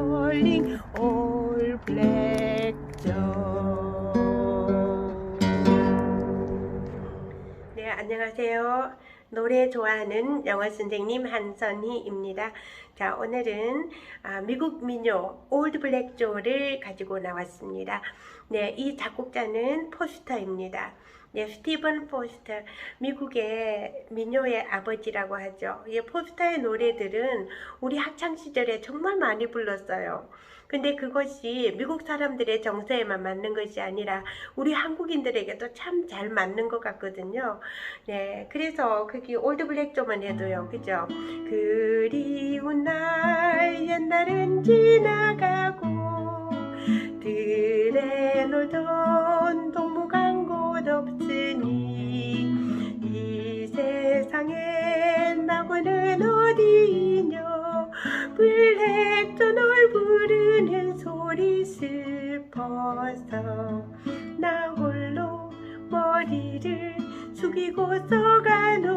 calling all black Joe. 네, 안녕하세요. 노래 좋아하는 영어 선생님 한선희입니다. 자, 오늘은 아, 미국 민요 올드 블랙 조를 가지고 나왔습니다. 네, 이 작곡자는 포스터입니다. 네, 스티븐 포스터, 미국의 민요의 아버지라고 하죠. 이 포스터의 노래들은 우리 학창 시절에 정말 많이 불렀어요. 근데 그것이 미국 사람들의 정서에만 맞는 것이 아니라 우리 한국인들에게도 참 잘 맞는 것 같거든요. 네, 그래서 그게 올드 블랙 조만 해도요, 그죠? 그리운 날 옛날은 지나가고 들에 놀던 동무간 곳 없으니 이 세상에 나고는 어디이뇨? 블랙도 널 부르는 소리 슬퍼서 나 홀로 머리를 숙이고 서 가노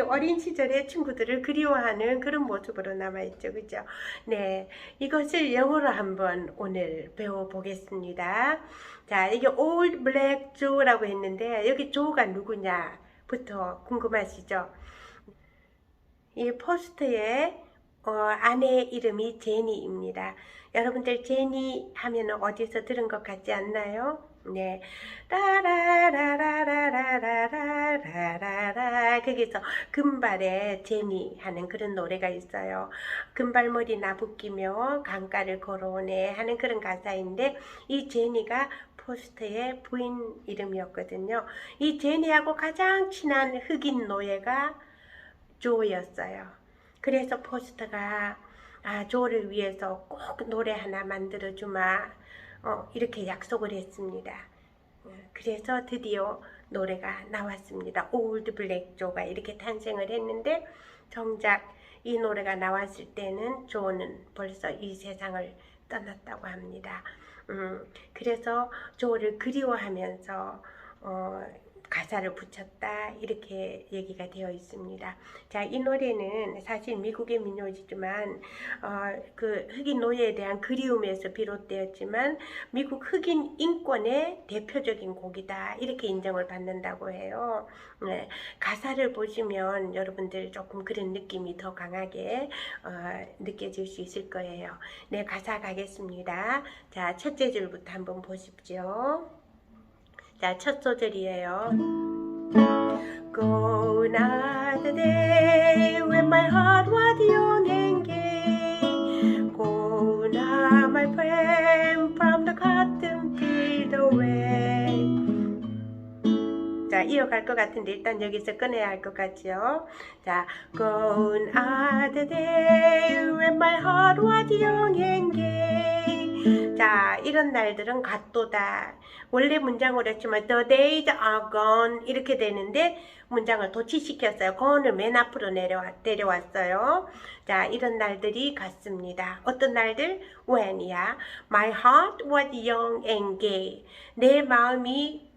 어린 시절의 친구들을 그리워하는 그런 모습으로 남아있죠. 그죠? 네. 이것을 영어로 한번 오늘 배워보겠습니다. 자, 이게 Old Black Joe라고 했는데, 여기 조가 누구냐부터 궁금하시죠? 이 포스트의 어, 아내 이름이 제니입니다. 여러분들 제니 하면 어디서 들은 것 같지 않나요? 네. 라라라라라라라라라라 거기서 금발에 제니 하는 그런 노래가 있어요. 금발머리 나부끼며 강가를 걸어오네 하는 그런 가사인데 이 제니가 포스트의 부인 이름이었거든요. 이 제니하고 가장 친한 흑인 노예가 조였어요. 그래서 포스터가 아, 조를 위해서 꼭 노래 하나 만들어 주마 어, 이렇게 약속을 했습니다. 어, 그래서 드디어 노래가 나왔습니다. 올드 블랙 조가 이렇게 탄생을 했는데 정작 이 노래가 나왔을 때는 조는 벌써 이 세상을 떠났다고 합니다. 음, 그래서 조를 그리워하면서 어, 가사를 붙였다 이렇게 얘기가 되어 있습니다. 자, 이 노래는 사실 미국의 민요지만 어, 그 흑인 노예에 대한 그리움에서 비롯되었지만 미국 흑인 인권의 대표적인 곡이다 이렇게 인정을 받는다고 해요. 네, 가사를 보시면 여러분들 조금 그런 느낌이 더 강하게 어, 느껴질 수 있을 거예요. 네, 가사 가겠습니다. 자, 첫째 줄부터 한번 보십시오. 자, 첫 소절이에요. Gone are the day when my heart was young and gay. Gone are my friend from the cotton field away. 자, 이어갈 것 같은데 일단 여기서 끊어야 할 것 같죠? 자, Gone are the day when my heart was young and gay. 자, 이런 날들은 갓도다. 원래 문장으로 했지만 the days are gone 이렇게 되는데 문장을 도치시켰어요. gone을 맨 앞으로 내려와, 내려왔어요. 자, 이런 날들이 갔습니다. 어떤 날들? when이야. My heart was young and gay. 내 마음이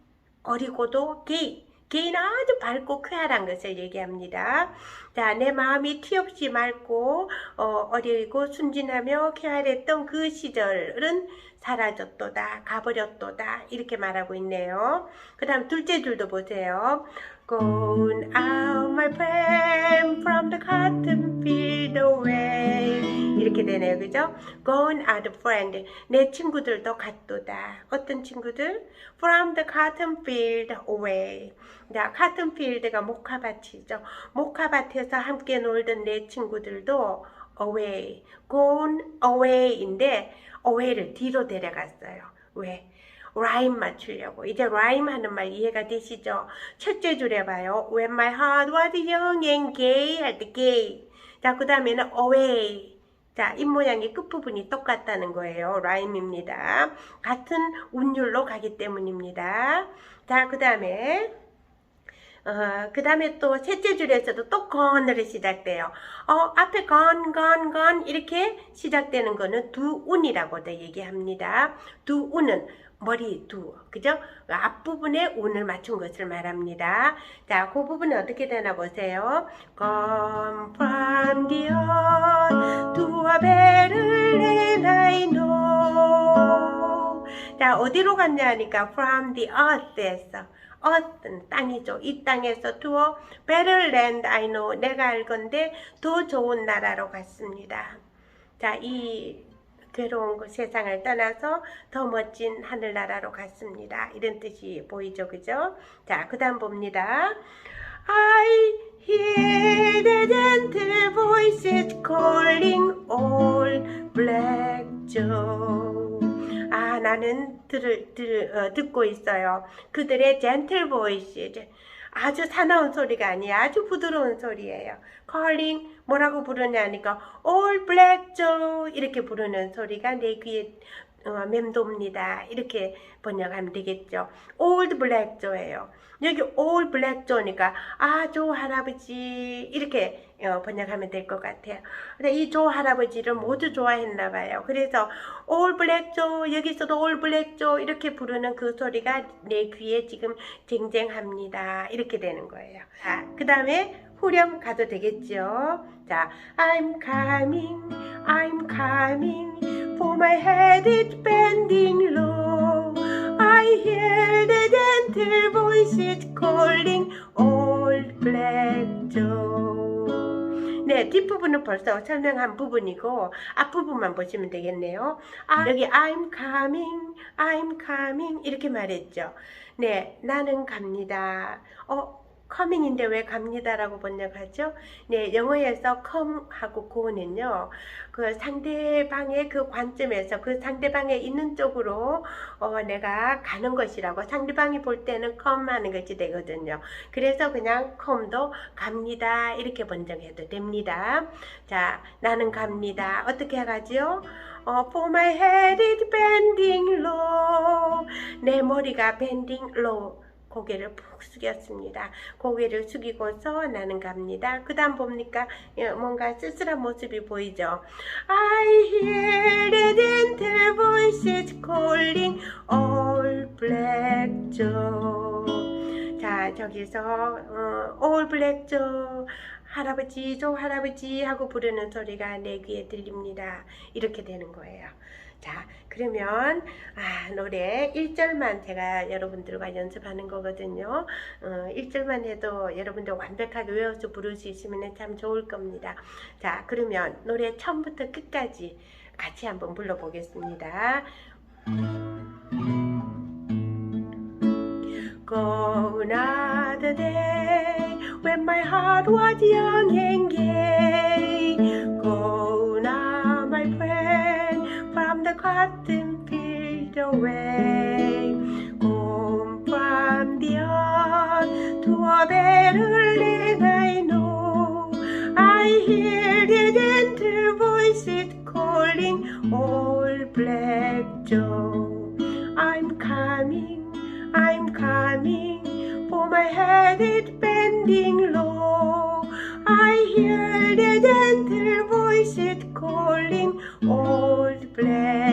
어리고도 gay. 게이는 아주 밝고 쾌활한 것을 얘기합니다. 자, 내 마음이 티없이 맑고 어, 어리고 순진하며 쾌활했던 그 시절은 사라졌도다, 가버렸도다 이렇게 말하고 있네요. 그 다음 둘째 줄도 보세요. Gone out my friend from the cotton field away 이렇게 되네요. 그죠? Gone out friend 내 친구들도 갔도다. 어떤 친구들? From the cotton field away 자, 카튼 필드가 모카밭이죠. 모카밭에서 함께 놀던 내 친구들도 away, gone away인데 away를 뒤로 데려갔어요. 왜? 라임 맞추려고. 이제 라임 하는 말 이해가 되시죠? 첫째 줄 해봐요. When my heart was young and gay 할 때 gay. 자, 그 다음에는 away. 자, 입 모양이 끝부분이 똑같다는 거예요. 라임입니다. 같은 운율로 가기 때문입니다. 자, 그 다음에 어, 그 다음에 또 셋째 줄에서도 또 건으로 시작돼요. 어, 앞에 건, 건, 건 이렇게 시작되는 거는 두 운이라고도 얘기합니다. 두 운은 머리 두, 그죠? 앞부분에 운을 맞춘 것을 말합니다. 자, 그 부분은 어떻게 되나 보세요. Come from the earth to a better I know. 자, 어디로 갔냐 하니까 from the earth에서 earth는 땅이죠. 이 땅에서 to a better land I know. 내가 알 건데 더 좋은 나라로 갔습니다. 자, 이 괴로운 그 세상을 떠나서 더 멋진 하늘나라로 갔습니다. 이런 뜻이 보이죠, 그죠? 자, 그 다음 봅니다. I hear the gentle voices calling all black Joe. 아, 나는 들, 들, 어, 듣고 있어요. 그들의 gentle voices. 아주 사나운 소리가 아니야. 아주 부드러운 소리예요. calling 뭐라고 부르냐니까 all black Joe 이렇게 부르는 소리가 내 귀에 어, 맴돕니다. 이렇게 번역하면 되겠죠. black Joe예요. 여기 black Joe니까 아, 조 할아버지 이렇게 어, 번역하면 될 것 같아요. 근데 이 조 할아버지를 모두 좋아했나 봐요. 그래서 black Joe 여기서도 black Joe 이렇게 부르는 그 소리가 내 귀에 지금 쟁쟁합니다. 이렇게 되는 거예요. 자, 그 다음에 후렴 가도 되겠죠. 자, I'm coming, I'm coming, for my head is bending low. I hear the gentle voices calling old black Joe. 네, 뒷부분은 벌써 설명한 부분이고 앞부분만 보시면 되겠네요. 아, 여기 I'm coming, I'm coming 이렇게 말했죠. 네, 나는 갑니다. 어, coming인데 왜 갑니다라고 번역하죠? 네, 영어에서 come 하고 go는요, 그 상대방의 그 관점에서 그 상대방에 있는 쪽으로 어, 내가 가는 것이라고 상대방이 볼 때는 come 하는 것이 되거든요. 그래서 그냥 come도 갑니다. 이렇게 번역해도 됩니다. 자, 나는 갑니다. 어떻게 가죠? 어, for my head is bending low. 내 머리가 bending low. 고개를 푹 숙였습니다. 고개를 숙이고서 나는 갑니다. 그 다음 봅니까? 예, 뭔가 쓸쓸한 모습이 보이죠? I hear the gentle voices calling all black Joe. 자, 저기서 어, all black Joe 할아버지, 조 할아버지 하고 부르는 소리가 내 귀에 들립니다. 이렇게 되는 거예요. 자, 그러면 아, 노래 1절만 제가 여러분들과 연습하는 거거든요. 어, 1절만 해도 여러분들 완벽하게 외워서 부를 수 있으면 참 좋을 겁니다. 자, 그러면 노래 처음부터 끝까지 같이 한번 불러보겠습니다. Gone are the day when my heart was young and gay. Away. Home from the earth to a better land I know. I hear the gentle voices calling all black Joe. I'm coming, I'm coming, for my head is bending low. I hear the gentle voices calling old black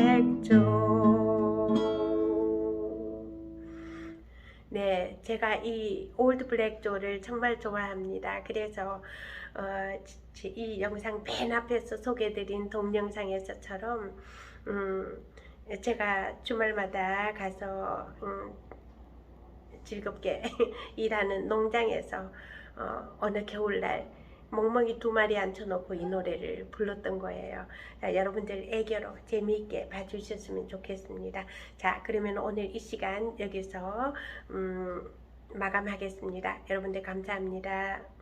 제가 이 올드 블랙 조를 정말 좋아합니다. 그래서 어, 지- 이 영상 맨 앞에서 소개드린 동영상에서처럼 음, 제가 주말마다 가서 음, 즐겁게 일하는 농장에서 어, 어느 겨울날 멍멍이 두 마리 앉혀놓고 이 노래를 불렀던 거예요. 자, 여러분들 애교로 재미있게 봐주셨으면 좋겠습니다. 자, 그러면 오늘 이 시간 여기서 음, 마감하겠습니다. 여러분들 감사합니다.